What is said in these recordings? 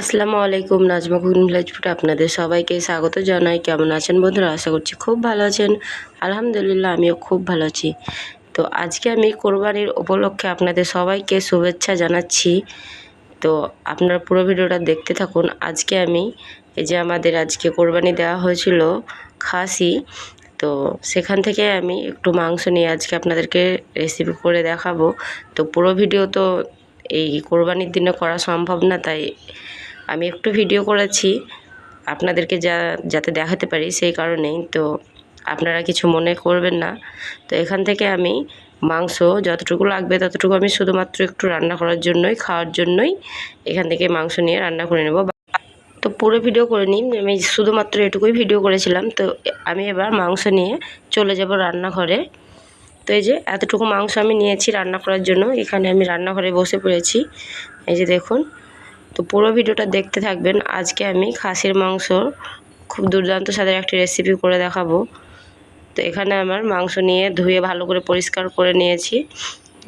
আসসালামু আলাইকুম, নাজমা ভিলেজ আপনাদের সবাইকে স্বাগত জানাই। কেমন আছেন বন্ধুরা? আশা করছি খুব ভালো আছেন। আলহামদুলিল্লাহ, আমিও খুব ভালো আছি। তো আজকে আমি কোরবানির উপলক্ষে আপনাদের সবাইকে শুভেচ্ছা জানাচ্ছি। তো আপনারা পুরো ভিডিওটা দেখতে থাকুন। আজকে আমি, এই যে আমাদের আজকে কোরবানি দেওয়া হয়েছিল খাসি, তো সেখান থেকে আমি একটু মাংস নিয়ে আজকে আপনাদেরকে রেসিপি করে দেখাবো। তো পুরো ভিডিও তো এই কোরবানির দিনে করা সম্ভব না, তাই আমি একটু ভিডিও করেছি। আপনাদেরকে যা, যাতে দেখাতে পারি সেই কারণেই। তো আপনারা কিছু মনে করবেন না। তো এখান থেকে আমি মাংস যতটুকু লাগবে ততটুকু আমি শুধুমাত্র একটু রান্না করার জন্যই, খাওয়ার জন্যই এখান থেকে মাংস নিয়ে রান্না করে নেব। তো পুরো ভিডিও করে নিই। আমি শুধুমাত্র এটুকুই ভিডিও করেছিলাম। তো আমি এবার মাংস নিয়ে চলে যাব রান্নাঘরে। তো এই যে এতটুকু মাংস আমি নিয়েছি রান্না করার জন্য। এখানে আমি রান্নাঘরে বসে পড়েছি। এই যে দেখুন তো পুরো ভিডিওটা দেখতে থাকবেন। আজকে আমি খাসির মাংস খুব দুর্দান্ত স্বাদের একটি রেসিপি করে দেখাবো। তো এখানে আমার মাংস নিয়ে ধুয়ে ভালো করে পরিষ্কার করে নিয়েছি।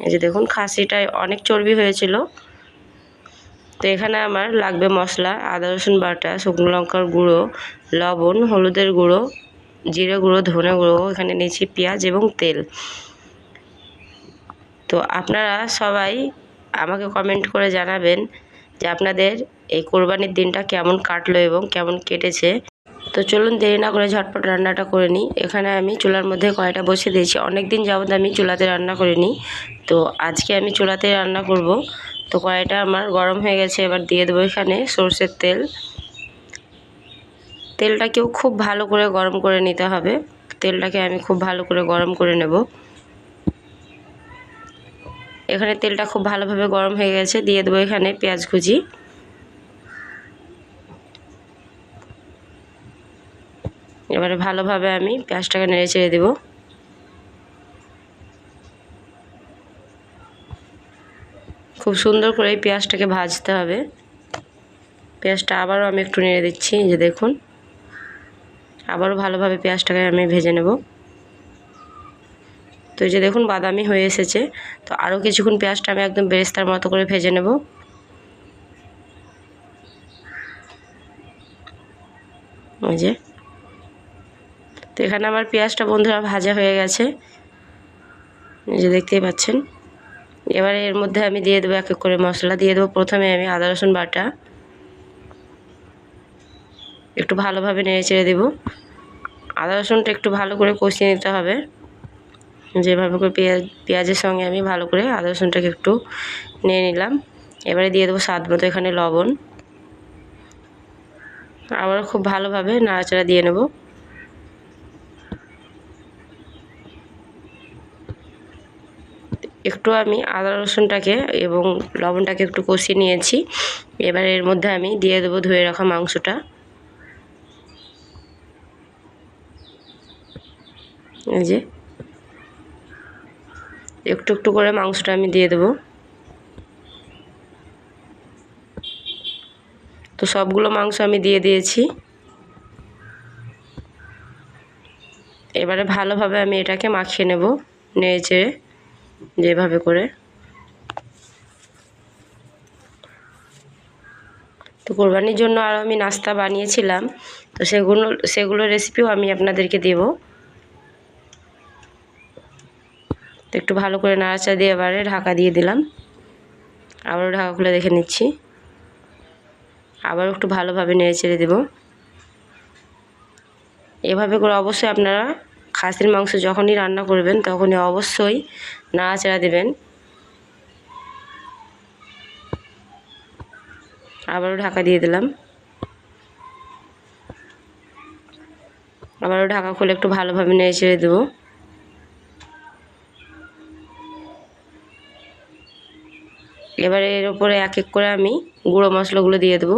এই যে দেখুন, খাসিটায় অনেক চর্বি হয়েছিল। তো এখানে আমার লাগবে মশলা, আদা, রসুন বাটা, শুকনো লঙ্কার গুঁড়ো, লবণ, হলুদের গুঁড়ো, জিরে গুঁড়ো, ধনে গুঁড়ো, এখানে নিয়েছি পেঁয়াজ এবং তেল। তো আপনারা সবাই আমাকে কমেন্ট করে জানাবেন যে আপনাদের এই কোরবানির দিনটা কেমন কাটলো এবং কেমন কেটেছে। তো চলুন দেরি না করে ঝটপট রান্নাটা করে নিই। এখানে আমি চুলার মধ্যে কয়টা বসে দিয়েছি। অনেক দিন যাবত আমি চুলাতে রান্না করিনি। তো আজকে আমি চুলাতে রান্না করব। তো কড়াইটা আমার গরম হয়ে গেছে, এবার দিয়ে দেবো এখানে সর্ষের তেল। তেলটাকেও খুব ভালো করে গরম করে নিতে হবে। তেলটাকে আমি খুব ভালো করে গরম করে নেব। এখানে তেলটা খুব ভালোভাবে গরম হয়ে গেছে। দিয়ে দেবো এখানে পেঁয়াজ কুচি। এবারে ভালোভাবে আমি পেঁয়াজটাকে নেড়ে চেড়ে দেবো। খুব সুন্দর করে এই পেঁয়াজটাকে ভাজতে হবে। পেঁয়াজটা আবারও আমি একটু নেড়ে দিচ্ছি যে দেখুন। আবারও ভালোভাবে পেঁয়াজটাকে আমি ভেজে নেব। তো এই যে দেখুন বাদামি হয়ে এসেছে। তো আরও কিছুক্ষণ পেঁয়াজটা আমি একদম বেরেস্তার মতো করে ভেজে নেব। ওই যে। তো এখানে আমার পেঁয়াজটা বন্ধুরা ভাজা হয়ে গেছে। যে দেখতেই পাচ্ছেন। এবারে এর মধ্যে আমি দিয়ে দেবো এক এক করে মশলা। দিয়ে দেবো প্রথমে আমি আদা, রসুন বাটা। একটু ভালোভাবে নেড়ে চেড়ে দেবো। আদা, রসুনটা একটু ভালো করে কষিয়ে নিতে হবে। যেভাবে করে পেঁয়াজ, পেঁয়াজের সঙ্গে আমি ভালো করে আদা রসুনটাকে একটু নিয়ে নিলাম। এবারে দিয়ে দেবো স্বাদ মতো এখানে লবণ। আবার খুব ভালোভাবে নাড়াচাড়া দিয়ে নেব। একটু আমি আদা রসুনটাকে এবং লবণটাকে একটু কষিয়ে নিয়েছি। এবার এর মধ্যে আমি দিয়ে দেবো ধুয়ে রাখা মাংসটা। এই যে একটু একটু করে মাংসটা আমি দিয়ে দেবো। তো সবগুলো মাংস আমি দিয়ে দিয়েছি। এবারে ভালোভাবে আমি এটাকে মাখিয়ে নেব নেড়ে চেড়ে যেভাবে করে। তো কোরবানির জন্য আরও আমি নাস্তা বানিয়েছিলাম, তো সেগুলো সেগুলো রেসিপিও আমি আপনাদেরকে দেব। তো একটু ভালো করে নাড়াচা দিয়ে এবারে ঢাকা দিয়ে দিলাম। আবারও ঢাকা খুলে দেখে নিচ্ছি। আবারও একটু ভালোভাবে নেড়ে চেড়ে দেবো। এভাবে করে অবশ্যই আপনারা খাসির মাংস যখনই রান্না করবেন, তখনই অবশ্যই নাড়াচাড়া দেবেন। আবারও ঢাকা দিয়ে দিলাম। আবারও ঢাকা খুলে একটু ভালোভাবে নেড়ে চেড়ে দেবো। এবারে এর উপরে এক এক করে আমি গুঁড়ো মশলাগুলো দিয়ে দেবো।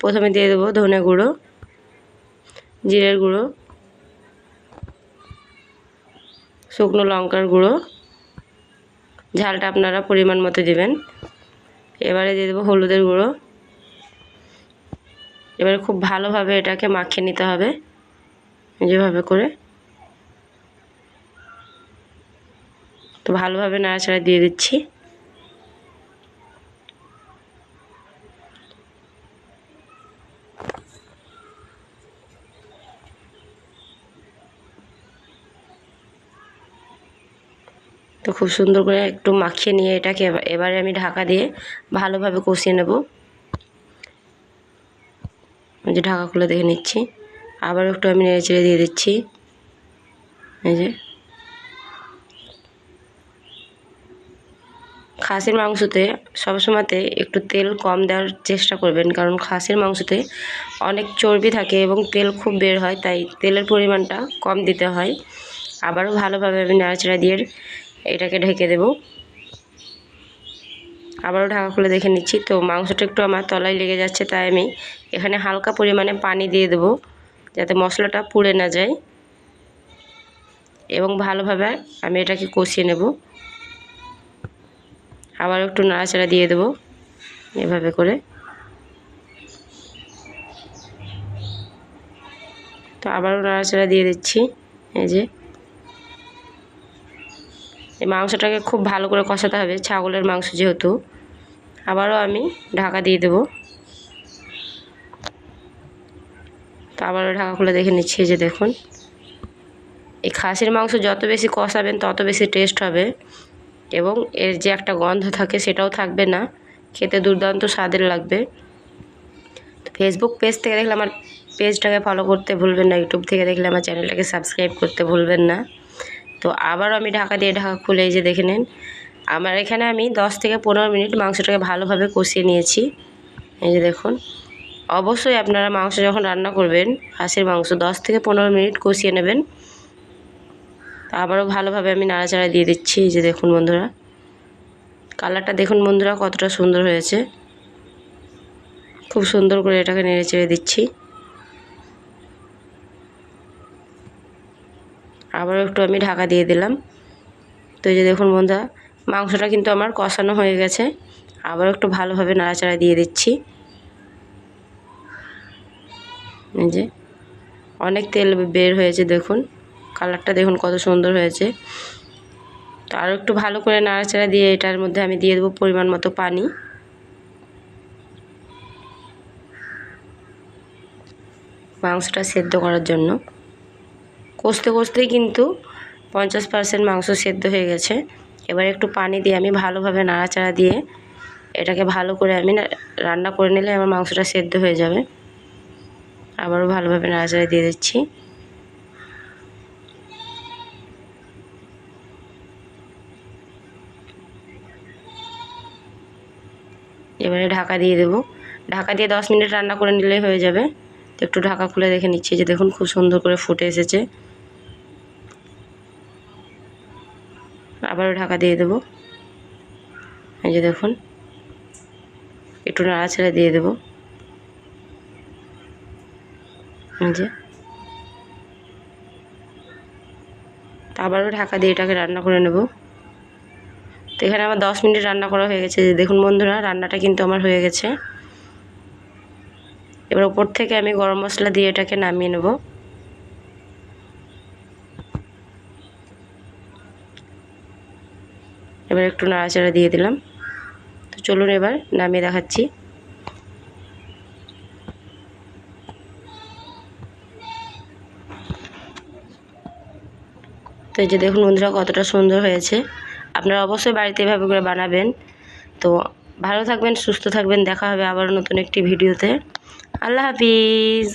প্রথমে দিয়ে দেবো ধনে গুঁড়ো, জিরের গুঁড়ো, শুকনো লঙ্কার গুঁড়ো। ঝালটা আপনারা পরিমাণ মতো দেবেন। এবারে দিয়ে দেবো হলুদের গুঁড়ো। এবারে খুব ভালোভাবে এটাকে মাখিয়ে নিতে হবে, যেভাবে করে। তো ভালোভাবে নাড়াচাড়া দিয়ে দিচ্ছি। খুব সুন্দর করে একটু মাখিয়ে নিয়ে এটাকে এবার- এবারে আমি ঢাকা দিয়ে ভালোভাবে কষিয়ে নেব। যে ঢাকা খুলে দেখে নিচ্ছি। আবার একটু আমি নেড়ে চেড়ে দিয়ে দিচ্ছি। এই যে। খাসির মাংসতে সবসময়তে একটু তেল কম দেওয়ার চেষ্টা করবেন, কারণ খাসির মাংসতে অনেক চর্বি থাকে এবং তেল খুব বের হয়, তাই তেলের পরিমাণটা কম দিতে হয়। আবারও ভালোভাবে আমি নাড়াচাড়া দিয়ে এটাকে ঢেকে দেব। আবারও ঢাকা খুলে দেখে নিচ্ছি। তো মাংসটা একটু আমার তলায় লেগে যাচ্ছে, তাই আমি এখানে হালকা পরিমাণে পানি দিয়ে দেবো, যাতে মশলাটা পুড়ে না যায়। এবং ভালোভাবে আমি এটাকে কষিয়ে নেব। আবার একটু নাড়াচাড়া দিয়ে দেবো এভাবে করে। তো আবারও নাড়াচাড়া দিয়ে দিচ্ছি, এই যে। মাংসটাকে খুব ভালো করে কষাতে হবে, ছাগলের মাংস যেহেতু। আবারও আমি ঢাকা দিয়ে দেবো। তো আবারও ঢাকা খুলে দেখে নিচ্ছি, এই যে দেখুন। এই খাসির মাংস যত বেশি কষাবেন, তত বেশি টেস্ট হবে এবং এর যে একটা গন্ধ থাকে সেটাও থাকবে না। খেতে দুর্দান্ত স্বাদের লাগবে। তো ফেসবুক পেজ থেকে দেখলে আমার পেজটাকে ফলো করতে ভুলবেন না ইউটিউব থেকে দেখলে আমার চ্যানেলটাকে সাবস্ক্রাইব করতে ভুলবেন না। তো আবারও আমি ঢাকা দিয়ে ঢাকা খুলে যে দেখে নিন। আমার এখানে আমি দশ থেকে পনেরো মিনিট মাংসটাকে ভালোভাবে কষিয়ে নিয়েছি। এই যে দেখুন, অবশ্যই আপনারা মাংস যখন রান্না করবেন হাঁসের মাংস দশ থেকে পনেরো মিনিট কষিয়ে নেবেন। আবারও ভালোভাবে আমি নাড়াচাড়া দিয়ে দিচ্ছি। এই যে দেখুন বন্ধুরা, কালারটা দেখুন বন্ধুরা কতটা সুন্দর হয়েছে। খুব সুন্দর করে এটাকে নেড়ে চেড়ে দিচ্ছি। আবারও একটু আমি ঢাকা দিয়ে দিলাম। তো এই যে দেখুন বন্ধুরা, মাংসটা কিন্তু আমার কষানো হয়ে গেছে। আবার একটু ভালোভাবে নাড়াচাড়া দিয়ে দিচ্ছি। এই যে অনেক তেল বের হয়েছে দেখুন, কালারটা দেখুন কত সুন্দর হয়েছে। তো আরও একটু ভালো করে নাড়াচাড়া দিয়ে এটার মধ্যে আমি দিয়ে দেবো পরিমাণ মতো পানি। মাংসটা সেদ্ধ করার জন্য। কষতে কষতেই কিন্তু পঞ্চাশ পার্সেন্ট মাংস সেদ্ধ হয়ে গেছে। এবার একটু পানি দিয়ে আমি ভালোভাবে নাড়াচাড়া দিয়ে এটাকে ভালো করে আমি রান্না করে নিলে আমার মাংসটা সেদ্ধ হয়ে যাবে। আবারও ভালোভাবে নাড়াচাড়া দিয়ে দিচ্ছি। এবারে ঢাকা দিয়ে দেবো। ঢাকা দিয়ে দশ মিনিট রান্না করে নিলেই হয়ে যাবে। তো একটু ঢাকা খুলে দেখে নিচ্ছি যে দেখুন খুব সুন্দর করে ফুটে এসেছে আবারও ঢাকা দিয়ে দেবো। এই যে দেখুন, একটু নাড়াচাড়া দিয়ে দেবো। যে। আবারও ঢাকা দিয়ে এটাকে রান্না করে নেব। তো এখানে আমার দশ মিনিট রান্না করা হয়ে গেছে। দেখুন বন্ধুরা, রান্নাটা কিন্তু আমার হয়ে গেছে। এবার উপর থেকে আমি গরম মশলা দিয়ে এটাকে নামিয়ে নেব। এবার একটু নাড়াচাড়া দিয়ে দিলাম। তো চলুন এবার নামিয়ে দেখাচ্ছি। তো এই যে দেখুন বন্ধুরা কতটা সুন্দর হয়েছে। আপনারা অবশ্যই বাড়িতে এভাবে করে বানাবেন। তো ভালো থাকবেন, সুস্থ থাকবেন। দেখা হবে আবার নতুন একটি ভিডিওতে। আল্লাহ হাফিজ।